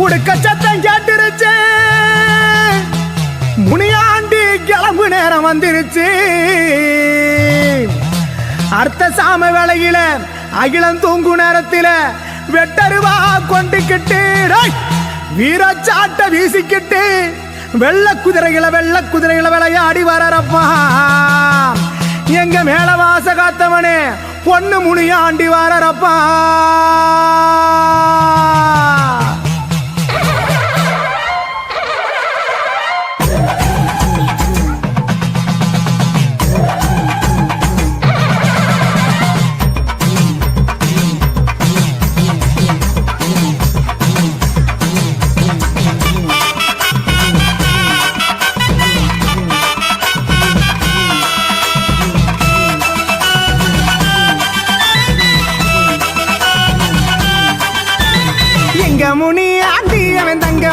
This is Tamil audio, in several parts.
உடுக்க சத்தம் கேட்டுருச்சு. முனியாண்டி கிளம்பு நேரம் வந்துருச்சு. அர்த்த சாம வேளையில அகிலம் தூங்கு நேரத்தில வெட்டருவா கொண்டுக்கிட்டு வீரச்சாட்ட வீசிக்கிட்டு வெள்ள குதிரைகளை வெள்ள குதிரைகளை விளையாடி வரப்பா எங்க மேல வாச காத்தவனே பொண்ணு முனியாண்டி வரப்பா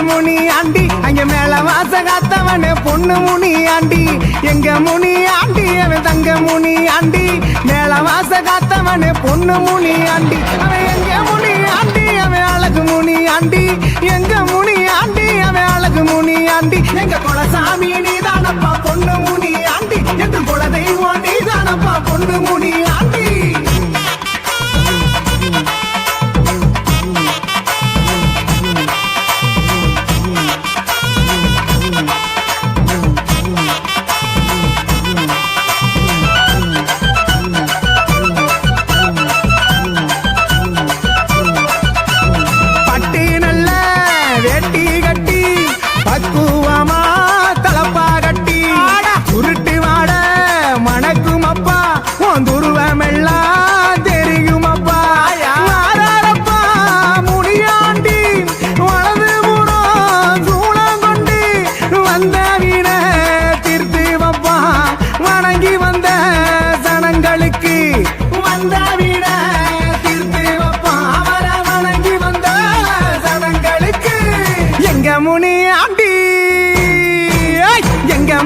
முனி ஆண்டி அங்க மேல வாச காத்தவன பொண்ணு முனி ஆண்டி. எங்க முனி ஆண்டி அவன் தங்க முனி ஆண்டி. மேல வாச காத்தவன பொண்ணு முனி ஆண்டி. அவன் எங்க முனி ஆண்டி அவன் அழகு முனி ஆண்டி. எங்க முனி ஆண்டி அவன் அழகு முனி ஆண்டி. எங்க குலசாமி நீதானப்பா பொண்ணு முனி ஆண்டி. எங்க குலதெய்வம் நீதானப்பா பொண்ணு முனி ஆண்டி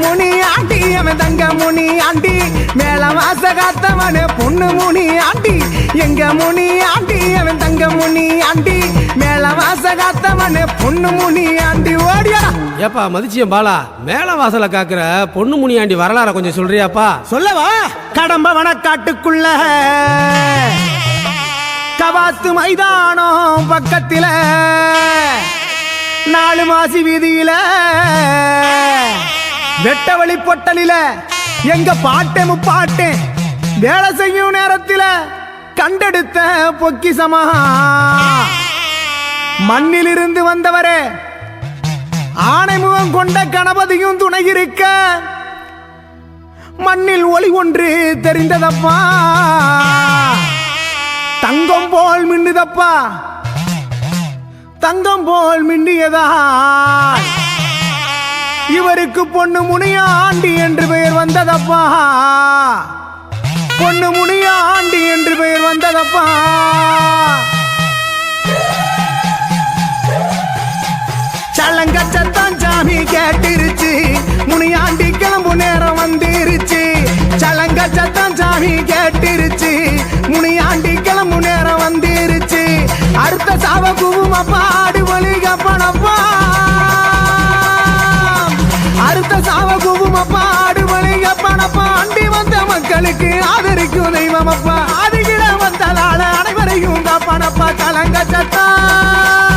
முனி ஆண்டி அவன் தங்க முனி ஆண்டி? மேல வாச காத்தவனு பொண்ணு முனி ஆண்டி. எங்க முனி ஆண்டி அவன் தங்க முனி ஆண்டி? காத்தவனு பொண்ணு முனி ஆண்டி ஓடியா? ஏப்பா மதிச்சியம் பாலா. மேல வாசல காக்குற பொண்ணு முனியாண்டி வரலாற கொஞ்சம் சொல்றியாப்பா? சொல்லவா? கடம்ப வனக்காட்டுக்குள்ள. கவாத்து மைதானம் பக்கத்தில. நாலு மாசி வீதியில. வெட்டவழி பொட்டலில. எங்க பாட்டே முப்பாட்டே. வேலை செய்யும் நேரத்தில கண்டெடுத்த பொக்கிசமா. மண்ணிலிருந்து வந்தவரே. ஆணைமுகம் கொண்ட கணபதியும் துணை இருக்க மண்ணில் ஒளி ஒன்று தெரிந்ததப்பா. தங்கம் போல் மின்னுதப்பா. தங்கம் போல் மின்னியதா. இவருக்கு பொண்ணு முனியாண்டி என்று பெயர் வந்ததப்பா. பொண்ணு முனியாண்டி என்று பெயர் வந்ததப்பா. சலங்கச்சத்தான் சாமி கேட்டிருச்சு. முனியாண்டி கிளம்பு நேரம் வந்துருச்சு. சலங்கச்சத்தான் சாமி கேட்டிருச்சு. முனியாண்டி கிளம்பு நேரம் வந்துருச்சு. அடுத்த சாவ குவும் பாடு வழிக பணப்பா. அடுத்த சாவ குவும் பாடு வழிக பணப்பா. அண்டி வந்த மக்களுக்கு ஆதரிக்கும் தெய்வமப்பா. அப்பா ஆதிகிட வந்தலால அனைவரையும் காப்பானப்பா. சலங்கச்சத்தான்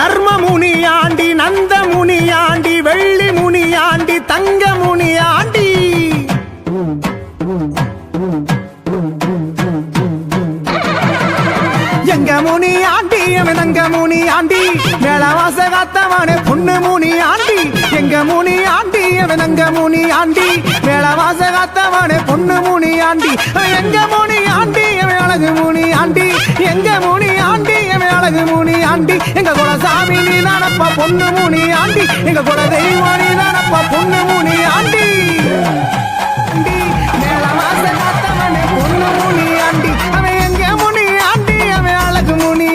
தர்ம முனியாண்டி நந்த முனியாண்டி வெள்ளி முனியாண்டி தங்க முனியாண்டி எங்க முனியாண்டி தங்க முனியாண்டி மேலவாச காத்தவானே பொண்ணு முனியாண்டி எங்க முனியாண்டி தங்க முனியாண்டி மேலவாச காத்தவானே பொண்ணு முனியாண்டி எங்க முனியாண்டி அழகு முனியாண்டி எங்க முனி அழகு முனி ஆண்டி எங்க குலசாமி நீ தானப்பா பொண்ணு முனி ஆண்டி எங்க குல தெய்வம் நீ தானப்பா பொண்ணு முனி ஆண்டி.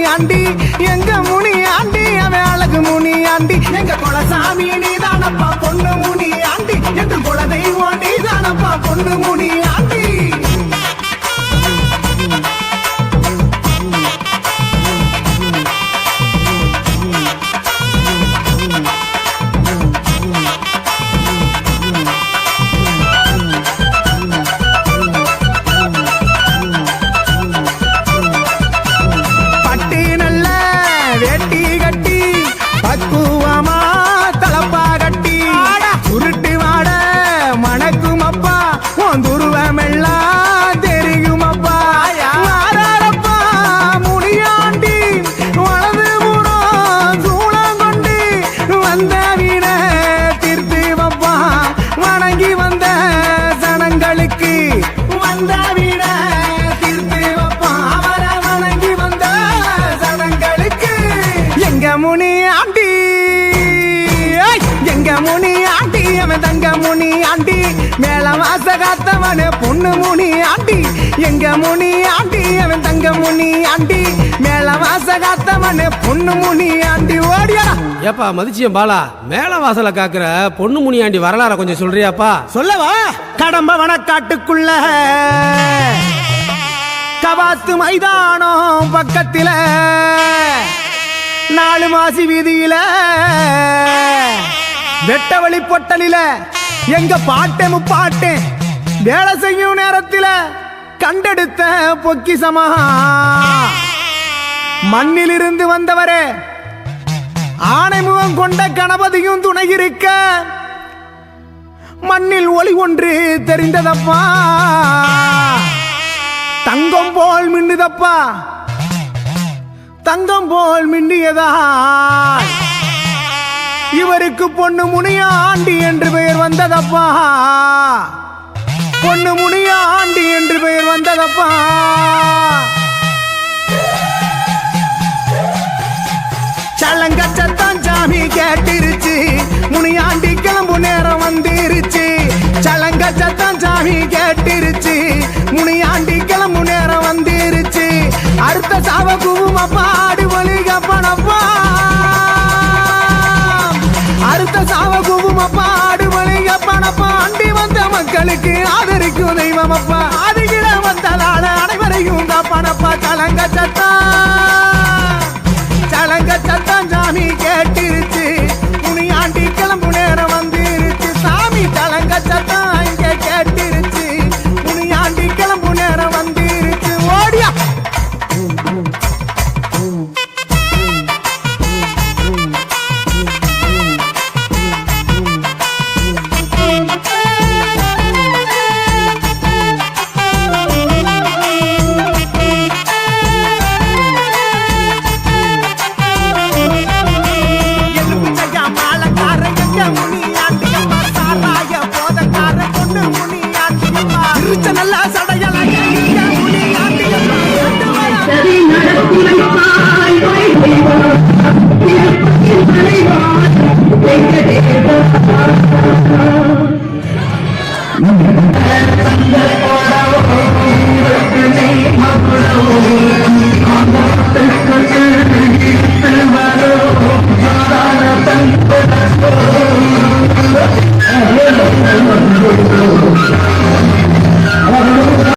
ஆண்டி, எங்க முனி ஆண்டி அவன் அழகு முனி ஆண்டி எங்க குலசாமி நீ தானப்பா பொண்ணு முனி ஆண்டி எங்க குல தெய்வம் நீ தானப்பா பொண்ணு முனி வந்த வீண தீர்த்து வணங்கி வந்த சனங்களுக்கு வந்த வீண தீர்த்து வப்பா. அவரை வணங்கி வந்த சனங்களுக்கு எங்க முனி ஆண்டி. எங்க முனி ஆண்டி அவன் தங்க முனி ஆண்டி. மேல வாச காத்தவனே பொண்ணு முனி ஆண்டி. எங்க முனி ஆண்டி அவன் தங்க முனி ஆண்டி. மேல வாச காத்தவனே பொண்ணு முனி ஆண்டி. ஓடியா. ஏப்பா மதிச்சியம் பாலா. மேல வாசல காக்குற பொண்ணு முனியாண்டி வரலாற கொஞ்சம் சொல்றியாப்பா? சொல்லவா? கடம்ப வனக்காட்டுக்குள்ள. கவாத்து மைதானம் பக்கத்தில. நாலு மாசி வீதியில. வெட்ட வழி பொட்டலில. எங்க பாட்டே முப்பாட்டே. வேலை செய்யும் நேரத்தில. கண்டெடுத்த பொக்கிசமா? மண்ணிலிருந்து வந்தவரே ஆணைமுகம் கொண்ட கணபதியும் துணை இருக்க மண்ணில் ஒளி ஒன்று தெரிந்ததப்பா? தங்கம் போல் மின்னுதப்பா? தங்கம் போல் மின்னியதா? இவருக்கு பொண்ணு முனியாண்டி என்று பெயர் வந்ததப்பா? பொண்ணு முனியாண்டி என்று பெயர் வந்ததப்பா. சலங்கச்சத்தான் சாமி கேட்டிருச்சு. முனியாண்டி கிளம்பு நேரம் வந்துருச்சு. சலங்கச்சத்தான் சாமி கேட்டிருச்சு. முனியாண்டி கிளம்பு நேரம் வந்துருச்சு. அடுத்த சாவ குவுமப்பா ஆடு பணப்பா அடுத்த சாவ குவுமப்பா பாடு வலிகப்பனப்பா அண்டி வந்த மக்களுக்கு அது தெய்வமப்பா ஆதிகிட வந்ததால அனைவரையும்